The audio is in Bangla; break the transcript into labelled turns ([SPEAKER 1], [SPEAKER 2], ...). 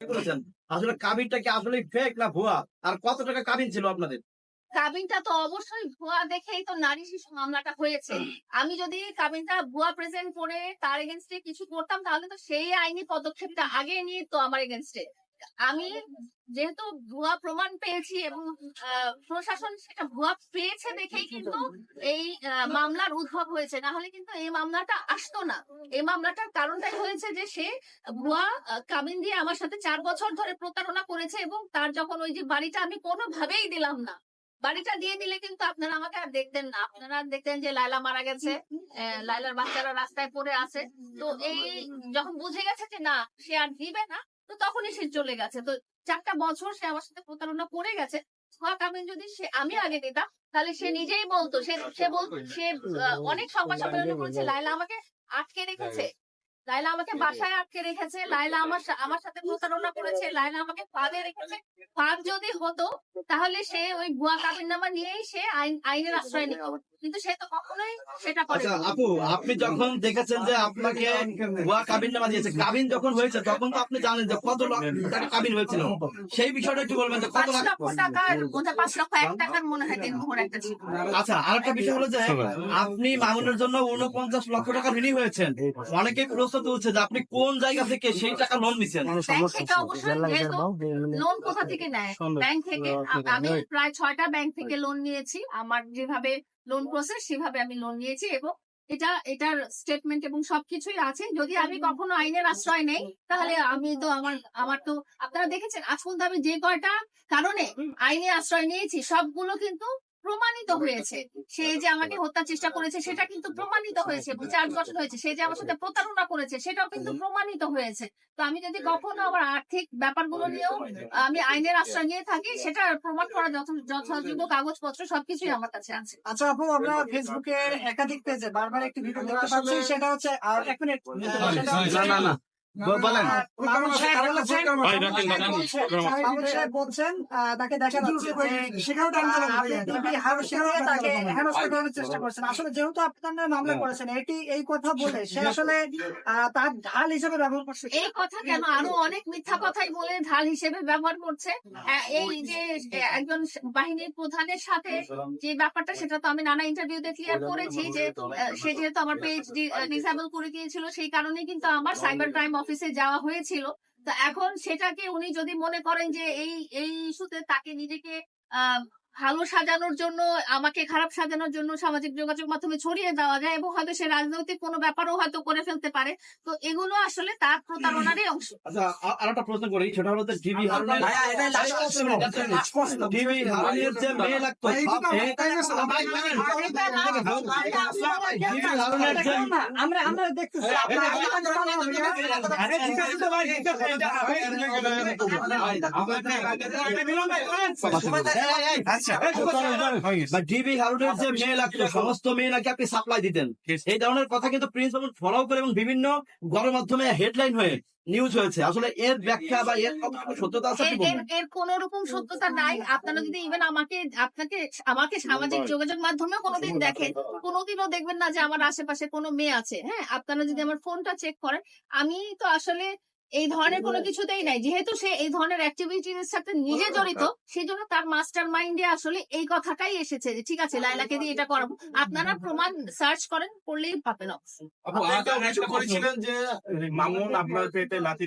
[SPEAKER 1] করেছেন? আসলে কাবিনটা আসলে ফেক না ভুয়া? আর কত টাকা কাবিন ছিল আপনাদের?
[SPEAKER 2] কাবিনটা তো অবশ্যই ভুয়া দেখেই তো নারী শিশু মামলাটা হয়েছে। আমি যদি কাবিনটা ভুয়া প্রেজেন্ট করে তার এগেনস্টে কিছু করতাম, তাহলে তো সেই আইনি পদক্ষেপটা আগে নিয়ে তো আমার এগেনস্টে আমি যেহেতু ভুয়া প্রমাণ পেয়েছি এবং প্রশাসন সেটা ভুয়া পেয়েছে দেখেই কিন্তু এই মামলার উদ্ভব হয়েছে। না হলে কিন্তু এই মামলাটা আসতো না। এই মামলাটার কারণটাই হয়েছে যে সে ভুয়া কাবিন দিয়ে আমার সাথে চার বছর ধরে প্রতারণা করেছে এবং তার যখন ওই যে বাড়িটা আমি কোনোভাবেই দিলাম না, বাড়িটা দিয়ে দিলে কিন্তু আপনারা আমাকে আর দেখতেন না। আপনারা দেখতেন যে লাইলা মারা গেছে লাইলার বাচ্চারা রাস্তায় পড়ে আছে। তো এই যখন বুঝে গেছে যে না, সে আর দিবে না তো তখনই সে চলে গেছে। তো চারটা বছর সে আমার সাথে প্রতারণা করে গেছে। আমি যদি সে আমি আগে দিতাম তাহলে সে নিজেই বলতো। সে সে বল সে আহ, অনেক সংবাদ সম্মেলনে বলেছে লাইলা আমাকে আটকে রেখেছে। লাইলা আমাকে বাসায় আটকে রেখেছে লাইলা আমার আমার সাথে প্রতারণা করেছে লাইলা আমাকে ফাঁদে রেখেছে। ফাঁদ যদি হতো তাহলে সে ওই ভুয়া কাবিন নামা নিয়েই সে আইন আইনের আশ্রয় নিত। কিন্তু সে তো কখনোই সেটা করে
[SPEAKER 1] আচ্ছা আপু আপনি যখন দেখেছেন যে আপনাকে ভুয়া কাবিন নামা দিয়েছে কাবিন যখন হয়েছে তখন তো আপনি জানেন যে কত লাখ টাকা কাবিন হয়েছিল। সেই বিষয়টা একটু বলবেন যে কত
[SPEAKER 2] লক্ষ টাকার মধ্যে পাঁচ লক্ষ এক টাকার মনে হয় তিন মোহর একটা ছিল।
[SPEAKER 1] আচ্ছা আরেকটা বিষয় হলো যে আপনি মামুনের জন্য উনপঞ্চাশ লক্ষ টাকা ঋণী হয়েছেন। অনেকেই প্রশ্ন তুলছে যে আপনি কোন জায়গা থেকে সেই টাকা লোন নিছেন?
[SPEAKER 2] লোন কোথা থেকে নেয়? ব্যাংক থেকে আমি প্রায় ছয়টা ব্যাংক থেকে লোন নিয়েছি। আমার যেভাবে লোন প্রসেস সেভাবে আমি লোন নিয়েছি এবং এটা এটার স্টেটমেন্ট এবং সবকিছুই আছে। যদি আমি কখনো আইনের আশ্রয় নেই তাহলে আমি তো আমার আমার তো আপনারা দেখেছেন আজ পর্যন্ত আমি যে কয়টা কারণে আইনের আশ্রয় নিয়েছি সবগুলো কিন্তু প্রমাণিত হয়েছে। সে যে আমাকে হত্যার চেষ্টা করেছে সেটা কিন্তু প্রমাণিত হয়েছে এবং চার বছর হয়েছে। সে যে আমার সাথে প্রতারণা করেছে সেটাও কিন্তু প্রমাণিত হয়েছে। তো আমি যদি কখনো আমার আর্থিক ব্যাপারগুলো নিয়েও আমি আইনের আশ্রয় নিয়ে থাকি সেটা প্রমাণ করা যথ- যথাযোগ্য কাগজপত্র সবকিছুই আমার কাছে আছে।
[SPEAKER 3] আচ্ছা আপু আমরা ফেসবুকে একাধিক পেজে বারবার একটি ভিডিও দেখতে পাচ্ছি সেটা হচ্ছে আর এক মিনিট।
[SPEAKER 1] বলেন।
[SPEAKER 3] বলছেন- তাকে দেখা যাচ্ছে তাকে হেনস্থা চেষ্টা করছেন। আসলে যেহেতু মামলা করেছেন এটি এই কথা বলে সে আসলে তার ঢাল হিসেবে ব্যবহার করছে।
[SPEAKER 2] এই কথা কেন? আরও অনেক মিথ্যা কথাই বলে ঢাল হিসেবে ব্যবহার করছে। এই যে একজন বাহিনীর প্রধানের সাথে যে ব্যাপারটা সেটা তো আমি নানা ইন্টারভিউতে ক্লিয়ার করেছি যে সে যেহেতু আমার পেজ ডিসেবল করে দিয়েছিল সেই কারণে কিন্তু আমার সাইবার ক্রাইম অফিসে যাওয়া হয়েছিল তো এখন সেটাকে উনি যদি মনে করেন যে এই এই ইস্যুতে তাকে নিজেকে ভালো সাজানোর জন্য আমাকে খারাপ সাজানোর জন্য সামাজিক যোগাযোগ মাধ্যমে ছড়িয়ে দেওয়া যায় এবং হয়তো সে রাজনৈতিক কোনো ব্যাপারও হয়তো করে ফেলতে পারে তো এগুলো আসলে তার প্রতারণারই অংশ
[SPEAKER 1] আচ্ছা আর একটা প্রশ্ন করি সেটা হলো ডিবি হারুনের ডিবি হারুনের যে মেয়ে লাগতো
[SPEAKER 3] আমরা আমরা দেখতেছি
[SPEAKER 1] ডিবি হারুনের যে মেয়ে লাগতো সমস্ত মেয়ে নাকি আপনি সাপ্লাই দিতেন এই ধরনের কথা কিন্তু প্রিন্স ফলো করে এবং বিভিন্ন গণমাধ্যমে হেডলাইন হয়ে নিউজ হয়েছে। আসলে এর ব্যাখ্যা বা এর সত্যতা আছে
[SPEAKER 2] এর কোন রকম সত্যতা নাই। আপনারা যদি ইভেন আমাকে আপনাকে আমাকে সামাজিক যোগাযোগ মাধ্যমে কোনোদিন দেখেন কোনোদিনও দেখবেন না যে আমার আশেপাশে কোনো মেয়ে আছে। হ্যাঁ আপনারা যদি আমার ফোনটা চেক করেন আমি তো আসলে এই ধরনের কোনো কিছুতেই নাই। যেহেতু সে এই ধরনের অ্যাক্টিভিটির সাথে নিজে জড়িত সেজন্য তার মাস্টার মাইন্ডে আসলে এই কথাটাই এসেছে যে ঠিক আছে লাইলাকে দিয়ে এটা করাবো। আপনারা প্রমাণ সার্চ করেন করলেই পাবেন
[SPEAKER 4] অবশ্যই করেছিলেন যে মামুন আপনার পেটে লাথি